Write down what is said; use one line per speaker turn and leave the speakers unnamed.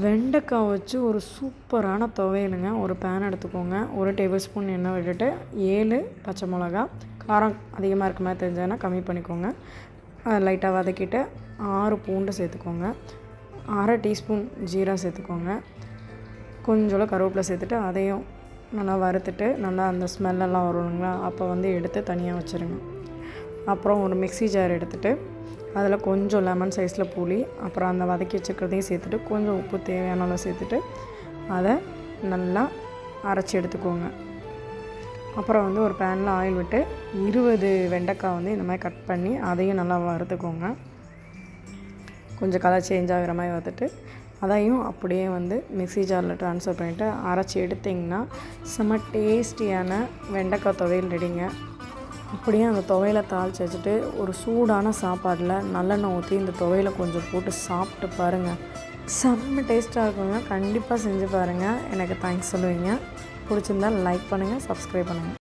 வெண்டைக்காய் வச்சு ஒரு சூப்பரான துவையலுங்க. ஒரு பேன் எடுத்துக்கோங்க. ஒரு டேபிள் ஸ்பூன் எண்ணெய் விட்டுட்டு ஏழு பச்சை மிளகா காரம் அதிகமாக இருக்க மாதிரி தெரிஞ்சதுன்னா கம்மி பண்ணிக்கோங்க. அதை லைட்டாக வதக்கிட்டு ஆறு பூண்டு சேர்த்துக்கோங்க. அரை டீஸ்பூன் ஜீரா சேர்த்துக்கோங்க. கொஞ்சோட கருவேப்பிலை சேர்த்துட்டு அதையும் நல்லா வறுத்துட்டு நல்லா அந்த ஸ்மெல்லெல்லாம் வருங்களா அப்போ வந்து எடுத்து தனியாக வச்சுருங்க. அப்புறம் ஒரு மிக்ஸி ஜார் எடுத்துகிட்டு அதில் கொஞ்சம் லெமன் சைஸில் புளி அப்புறம் அந்த வதக்கி வச்சுருக்கிறதையும் சேர்த்துட்டு கொஞ்சம் உப்பு தேவையான அளவு சேர்த்துட்டு அதை நல்லா அரைச்சி எடுத்துக்கோங்க. அப்புறம் வந்து ஒரு பேனில் ஆயில் விட்டு இருபது வெண்டைக்காய் வந்து இந்த மாதிரி கட் பண்ணி அதையும் நல்லா வறுத்துக்கோங்க. கொஞ்சம் கலர் சேஞ்ச் ஆகிற மாதிரி வறுத்துட்டு அதையும் அப்படியே வந்து மிக்ஸி ஜாரில் ட்ரான்ஸ்ஃபர் பண்ணிவிட்டு அரைச்சி எடுத்திங்கன்னா செம்ம டேஸ்டியான வெண்டைக்காய் துவையல் ரெடிங்க. அப்படியே அந்த துவையில தாளித்து வச்சுட்டு ஒரு சூடான சாப்பாடில் நல்லெண்ணெய் ஊற்றி இந்த துவையில கொஞ்சம் போட்டு சாப்பிட்டு பாருங்கள் செம்ம டேஸ்ட்டாக இருக்குங்க. கண்டிப்பாக செஞ்சு பாருங்கள் எனக்கு தேங்க்ஸ் சொல்லுவீங்க. பிடிச்சிருந்தா லைக் பண்ணுங்கள் சப்ஸ்கிரைப் பண்ணுங்கள்